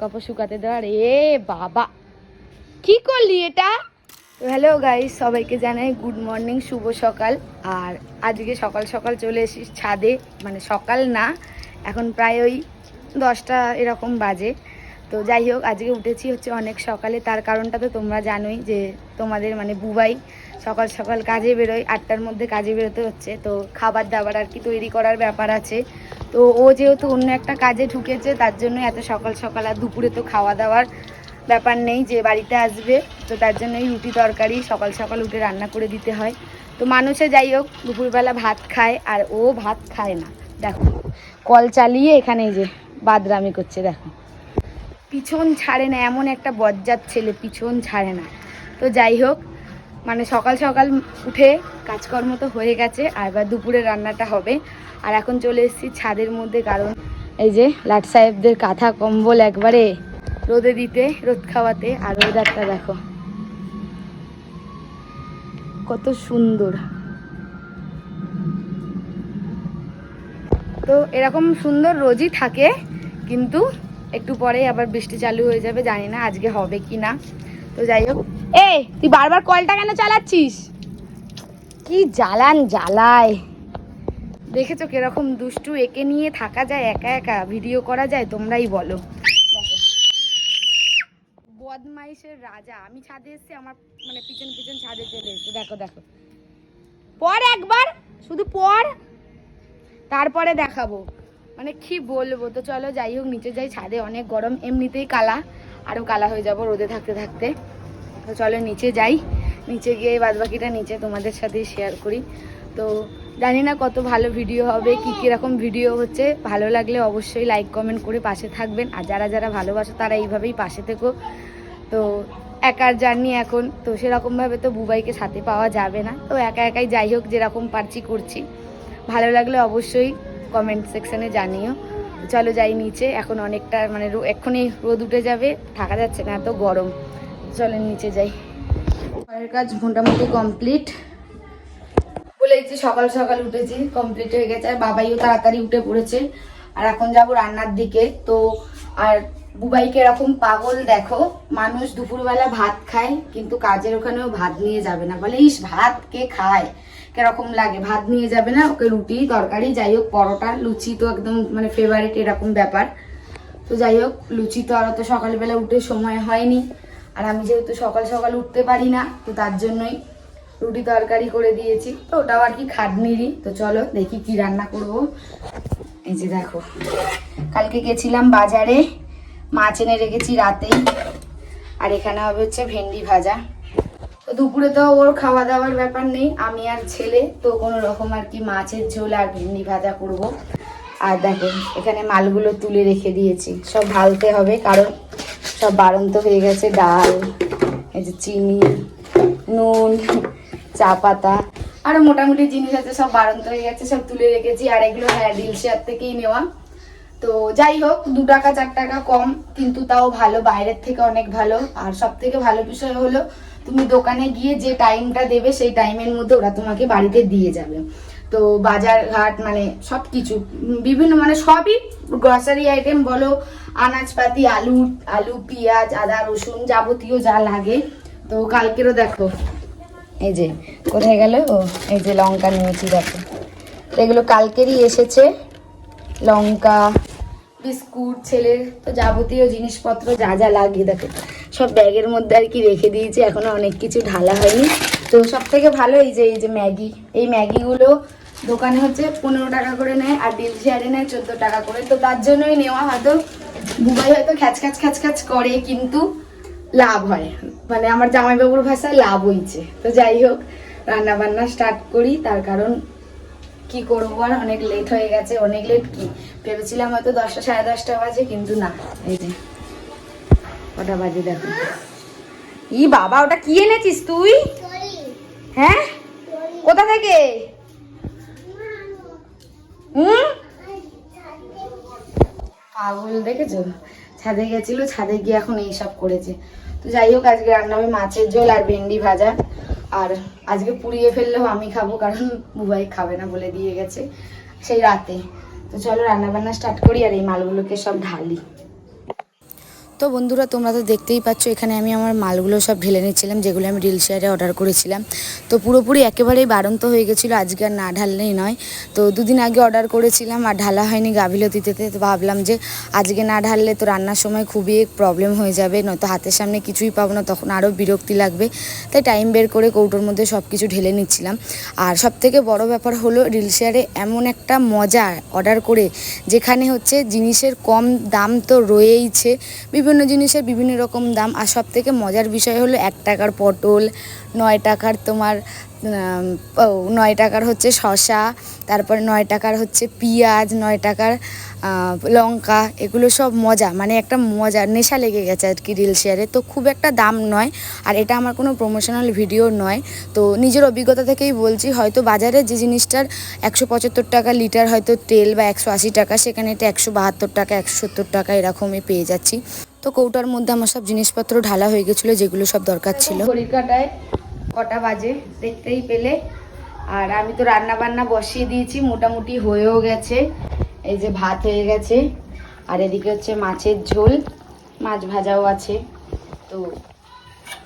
কাপড় শুকাতে দেওয়ার? এ বাবা। কি করলি এটা? হ্যালো গাইস সবাইকে জানাই গুড মর্নিং শুভ সকাল। আর আজকে সকাল সকাল চলে এসেছি ছাদে মানে সকাল না, এখন প্রায় ওই দশটা এরকম বাজে। তো যাই হোক, আজকে উঠেছি হচ্ছে অনেক সকালে, তার কারণটা তো তোমরা জানোই যে তোমাদের মানে বুবাই সকাল সকাল কাজে বেরোয়, আটটার মধ্যে কাজে বেরোতে হচ্ছে। তো খাবার দাবার আর কি তৈরি করার ব্যাপার আছে। তো ও যেহেতু অন্য একটা কাজে ঢুকেছে, তার জন্য এত সকাল সকাল আর দুপুরে তো খাওয়া দাওয়ার ব্যাপার নেই যে বাড়িতে আসবে। তো তার জন্যই রুটি তরকারি সকাল সকাল উঠে রান্না করে দিতে হয়। তো মানুষে যাই হোক, দুপুরবেলা ভাত খায় আর ও ভাত খায় না। দেখো, কল চালিয়ে এখানে এই যে বাদরামি করছে, দেখো। পিছন ছাড়ে না, এমন একটা বজ্জাত ছেলে, পিছন ছাড়ে না। তো যাই হোক মানে সকাল সকাল উঠে কাজকর্ম তো হয়ে গেছে, আর এবার দুপুরে রান্নাটা হবে। আর এখন চলে এসেছি ছাদের মধ্যে, কারণ এই যে লাট সাহেবদের কাঁথা কম্বল একবারে রোদে দিতে, রোদ খাওয়াতে, আর ওয়েদারটা দেখো। কত সুন্দর। তো এরকম সুন্দর রোজই থাকে, কিন্তু একটু পরেই আবার বৃষ্টি চালু হয়ে যাবে, জানি না আজকে হবে কি না তো যাই হোক এ তুই বারবার কলটা কেন চালাচ্ছিস? কি জ্বালান জ্বালায়। দেখেছ কীরকম দুষ্টু একে নিয়ে থাকা যায় একা একা? ভিডিও করা যায় তোমরাই বলো। বদমাইশের রাজা। আমি ছাদে এসেছি আমার মানে পিছন পিছন ছাদে চলে এসেছি। দেখো দেখো। পর একবার শুধু পর তারপরে দেখাবো। মানে কি বলব? তো চলো যাই হোক নিচে যাই। ছাদে অনেক গরম এমনিতেই কালা। আরও কালা হয়ে যাব রোদে থাকতে থাকতে। তো চলো নিচে যাই। নিচে গিয়ে বাদবাকিটা নিচে তোমাদের সাথেই শেয়ার করি। তো জানি না কত ভালো ভিডিও হবে, কী কীরকম ভিডিও হচ্ছে। ভালো লাগলে অবশ্যই লাইক কমেন্ট করে পাশে থাকবেন। আর যারা যারা ভালোবাসো, তারা এইভাবেই পাশে থেকো। তো একার জার্নি এখন, তো সেরকমভাবে তো বুবাইকে সাথে পাওয়া যাবে না। তো একা একাই যাই হোক, যেরকম পারছি করছি। ভালো লাগলে অবশ্যই কমেন্ট সেকশনে জানিও। চলো যাই নিচে, এখন অনেকটা মানে এক্ষুনি রোদ উঠে যাবে, থাকা যাচ্ছে না, এত গরম। চলো নিচে যাই। ঘরের কাজ মোটামুটি কমপ্লিট বলেছি সকাল সকাল উঠেছি কমপ্লিট হয়ে গেছে। আর বাবাইও তাড়াতাড়ি উঠে পড়েছে। আর এখন যাব রান্নার দিকে। তো আর বুবাইকে এরকম পাগল দেখো, মানুষ দুপুরবেলা ভাত খায়, কিন্তু কাজের ওখানেও ভাত নিয়ে যাবে না। বলে, ইস, ভাত কে খায়? কীরকম লাগে? ভাত নিয়ে যাবে না? ওকে রুটি, তরকারি, যাই হোক, পরোটা, লুচি তো একদম মানে ফেভারিট এরকম ব্যাপার। তো যাই হোক, লুচি তো আরও তো সকালবেলা উঠে সময় হয়নি। আর আমি যেহেতু সকাল সকাল উঠতে পারি না, তো তার জন্যই রুটি তরকারি করে দিয়েছি। তো ওটাও আর কি খাটনিরই। তো চলো দেখি কি রান্না করব। এই যে দেখো, কালকে গেছিলাম বাজারে, মাছ এনে রেখেছি রাতেই। আর এখানে হবে হচ্ছে ভেন্ডি ভাজা। তো দুপুরে তো ওর খাওয়া দাওয়ার ব্যাপার নেই, আমি আর ছেলে, তো কোনো রকম আর কি মাছের ঝোল আর ভেন্ডি ভাজা করব। আর দেখো, এখানে মালগুলো তুলে রেখে দিয়েছি। সব ভালতে হবে, কারণ সব বাড়ন্ত হয়ে গেছে, ডাল, এই যে চিনি, নুন, চা পাতা, আরও মোটামুটি জিনিস আছে সব বাড়ন্ত হয়ে গেছে, সব তুলে রেখেছি, আর এগুলো হ্যাঁ ডিল শেয়ার থেকেই নেওয়া। তো যাই হোক, দু টাকা, চার টাকা কম, কিন্তু তাও ভালো, বাইরের থেকে অনেক ভালো। আর সব থেকে ভালো বিষয় হলো, তুমি দোকানে গিয়ে যে টাইমটা দেবে, সেই টাইমের মধ্যে ওরা তোমাকে বাড়িতে দিয়ে যাবে। তো বাজার ঘাট মানে সব কিছু বিভিন্ন মানে সবই গ্রসারি আইটেম বলো, আনাজপাতি, আলু আলু, পেঁয়াজ, আদা, রসুন যাবতীয় যা লাগে। তো কালকেরও দেখো, এই যে, কোথায় গেল? ও, এই যে লঙ্কা নিয়েছি, দেখো। তো এগুলো কালকেরই এসেছে। লঙ্কা, বিস্কুট ছেলের তো যাবতীয় জিনিসপত্র যা যা লাগে, দেখো। সব ব্যাগের মধ্যে আর কি রেখে দিয়েছি, এখনও অনেক কিছু ঢালা হয়নি। তো সব থেকে ভালো এই যে এই যে ম্যাগি, এই ম্যাগিগুলো দোকানে হচ্ছে পনেরো টাকা করে নেয় আর ডিল শেয়ারে নেয় চোদ্দ টাকা করে। তো তার জন্যই নেওয়া হয়তো বুবাই হয়তো খ্যাচ খ্যাচ খ্যাচ খ্যাচ করে কিন্তু লাভ হয়। মানে আমার জামাইবাবুর ভাষায় লাভ হইছে। তো যাই হোক রান্না বান্না স্টার্ট করি তার কারণ কি করব আর? অনেক লেট হয়ে গেছে। অনেক লেট কি? ভেবেছিলাম হয়তো দশটা সাড়ে দশটা বাজে কিন্তু না। এই যে কটা বাজে দেখো। ই বাবা ওটা কি এনেছিস তুই? হ্যাঁ? কোথা থেকে? পাগল দেখেছ? ছাদে গেছিল, ছাদে গিয়ে এখন এইসব করেছে। তো যাই হোক, আজকে রান্না হবে মাছের ঝোল আর ভেন্ডি ভাজা। আর আজকে পুড়িয়ে ফেললেও আমি খাব, কারণ বুবাই খাবে না বলে দিয়ে গেছে সেই রাতে। তো চলো রান্না বান্না স্টার্ট করি আর এই মালগুলোকে সব ঢালি। তো বন্ধুরা, তোমরা তো দেখতেই পাচ্ছ, এখানে আমি আমার মালগুলো সব ঢেলে নিচ্ছিলাম, যেগুলো আমি রিল শেয়ারে অর্ডার করেছিলাম। তো পুরোপুরি একেবারেই বাড়ন্ত হয়ে গেছিল, আজকে আর না ঢাললেই নয়। তো দুদিন আগে অর্ডার করেছিলাম, আর ঢালা হয়নি গাভিলতিতে তো ভাবলাম যে, আজকে না ঢাললে তো রান্নার সময় খুবই প্রবলেম হয়ে যাবে, নয়তো হাতের সামনে কিছুই পাবো না, তখন আরও বিরক্তি লাগবে। তাই টাইম বের করে কৌটোর মধ্যে সব কিছু ঢেলে নিচ্ছিলাম। আর সব থেকে বড় ব্যাপার হলো, রিল শেয়ারে এমন একটা মজা অর্ডার করে, যেখানে হচ্ছে জিনিসের কম দাম তো রয়েইছে, বিভিন্ন জিনিসের বিভিন্ন রকম দাম আর সব থেকে মজার বিষয় হলো এক টাকার পটল, নয় টাকার তোমার নয় টাকার হচ্ছে শশা তারপরে নয় টাকার হচ্ছে পেঁয়াজ, নয় টাকার লঙ্কা, এগুলো সব মজা মানে একটা মজা, নেশা লেগে গেছে আর কি রিল শেয়ারে তো খুব একটা দাম নয়, আর এটা আমার কোনো প্রমোশনাল ভিডিও নয়। তো নিজের অভিজ্ঞতা থেকেই বলছি, হয়তো বাজারে যে জিনিসটার একশো পঁচাত্তর টাকা লিটার হয়তো তেল বা একশো আশি টাকা, সেখানে এটা একশো বাহাত্তর টাকা, একশো সত্তর টাকা এরকমই পেয়ে যাচ্ছি। তো কৌটার মধ্যে আমার সব জিনিসপত্র ঢালা হয়ে গেছিল, যেগুলো সব দরকার ছিল। কটা বাজে, দেখতেই পেলে। আর আমি তো রান্না বান্না বসিয়ে দিয়েছি, মোটামুটি হয়েও গেছে। এই যে ভাত হয়ে গেছে। আর এদিকে হচ্ছে মাছের ঝোল, মাছ ভাজাও আছে। তো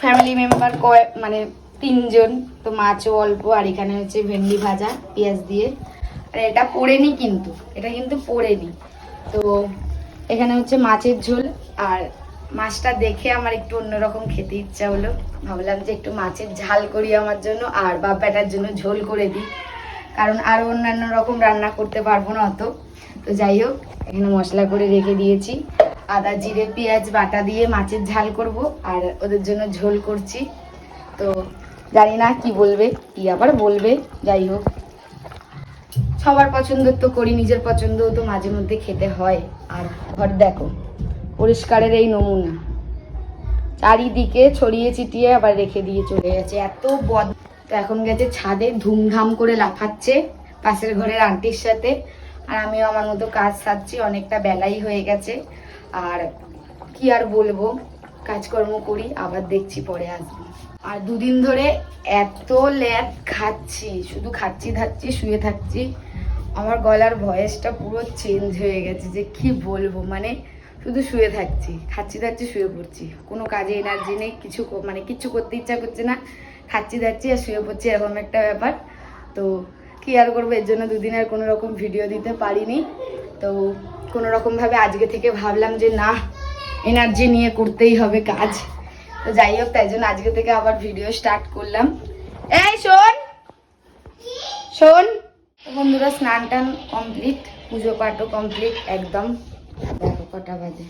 ফ্যামিলি মেম্বার কয় মানে তিনজন, তো মাছও অল্প, আর এখানে হচ্ছে ভেন্ডি ভাজা, পেঁয়াজ দিয়ে। আর এটা পড়েনি কিন্তু, এটা কিন্তু পড়েনি। তো এখানে হচ্ছে মাছের ঝোল, আর মাছটা দেখে আমার একটু অন্যরকম খেতে ইচ্ছা হলো। ভাবলাম যে একটু মাছের ঝাল করি আমার জন্য আর বা বাপ্পাটার জন্য ঝোল করে দিই। কারণ আরও অন্যান্য রকম রান্না করতে পারব না অত। তো যাই হোক, এখানে মশলা করে রেখে দিয়েছি। আদা, জিরে, পেঁয়াজ, বাটা দিয়ে মাছের ঝাল করব আর ওদের জন্য ঝোল করছি। তো জানি না কি বলবে, কি আবার বলবে, যাই হোক। সবার পছন্দের তো করি, নিজের পছন্দও তো মাঝে মধ্যে খেতে হয়। আর ঘর দেখো। পরিষ্কারের এই নমুনা। চারিদিকে ছড়িয়ে ছিটিয়ে আবার রেখে দিয়ে চলে গেছে। এত বদ এখন গেছে ছাদে, ধুমধাম করে লাফাচ্ছে পাশের ঘরের আন্টির সাথে। আর আমিও আমার মতো কাজ সারছি, অনেকটা বেলাই হয়ে গেছে। আর কি আর বলব? কাজকর্ম করি, আবার দেখছি পরে আসব। আর দুদিন ধরে এত ল্যাদ খাচ্ছি, শুধু খাচ্ছি ধাচ্ছি, শুয়ে থাকছি। আমার গলার ভয়েসটা পুরো চেঞ্জ হয়ে গেছে যে কি বলব? মানে শুধু শুয়ে থাকছি, খাচ্ছি দাচ্ছি, শুয়ে পড়ছি। কোনো কাজে এনার্জি নেই, কিছু মানে কিচ্ছু করতে ইচ্ছা করছে না। খাচ্ছি, দাচ্ছি আর শুয়ে পড়ছি এরকম একটা ব্যাপার। তো কি আর করব, এর জন্য দুদিন আর কোনো রকম ভিডিও দিতে পারিনি। তো কোনো রকমভাবে আজকে থেকে ভাবলাম যে না এনার্জি নিয়ে করতেই হবে কাজ। তো যাই হোক, তাই জন্য আজকে থেকে আবার ভিডিও স্টার্ট করলাম। এই, শোন! শোন! বন্ধুরা স্নান টান কমপ্লিট পুজো পাঠও কমপ্লিট একদম। কটা বাজে?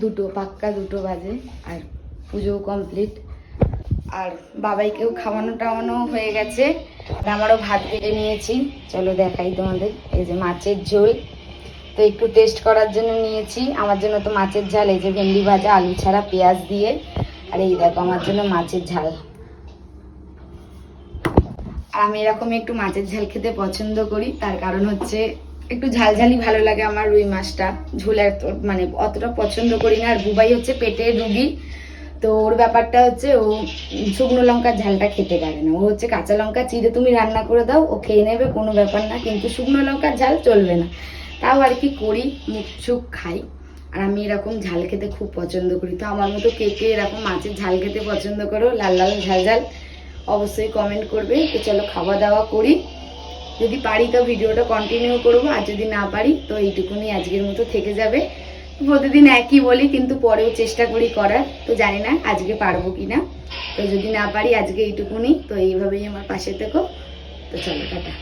দুটো, পাক্কা দুটো বাজে, আর পুজোও কমপ্লিট আর বাবাইকেও খাওয়ানো টাওয়ানো হয়ে গেছে, আর আমারও ভাত কেটে নিয়েছি। চলো দেখাই তোমাদের, এই যে মাছের ঝোল। তো একটু টেস্ট করার জন্য নিয়েছি। আমার জন্য তো মাছের ঝাল, এই যে ভেন্ডি ভাজা, আলু ছাড়া পেঁয়াজ দিয়ে। আর এই দেখো, আমার জন্য মাছের ঝাল। আর আমি এরকমই একটু মাছের ঝাল খেতে পছন্দ করি, তার কারণ হচ্ছে একটু ঝালঝালি ভালো লাগে আমার রুই মাছটা। ঝোল মানে অতটা পছন্দ করি না। আর বুবাই হচ্ছে পেটে রুগী। তো ওর ব্যাপারটা হচ্ছে ও শুকনো লঙ্কার ঝালটা খেতে পারে না। ও হচ্ছে কাঁচা লঙ্কা চিড়ে তুমি রান্না করে দাও, ও খেয়ে নেবে, কোনো ব্যাপার না। কিন্তু শুকনো লঙ্কার ঝাল চলবে না। তাও আর কি করি, মুখ খাই। আর আমি এরকম ঝাল খেতে খুব পছন্দ করি। তো আমার মতো কে কে এরকম মাছের ঝাল খেতে পছন্দ করো, লাল লাল ঝাল ঝাল, অবশ্যই কমেন্ট করবে। তো চলো খাওয়া দাওয়া করি। যদি পারি তো ভিডিওটা কন্টিনিউ করব, আর যদি না পারি তো এইটুকুনি আজকের মতো থেকে যাবে। প্রতিদিন একই বলি, কিন্তু পরেও চেষ্টা করি করার, তো জানি না আজকে পারব কি না তো যদি না পারি আজকে এইটুকুনি, তো এইভাবেই আমার পাশে থেকো। তো চলো, টাটা।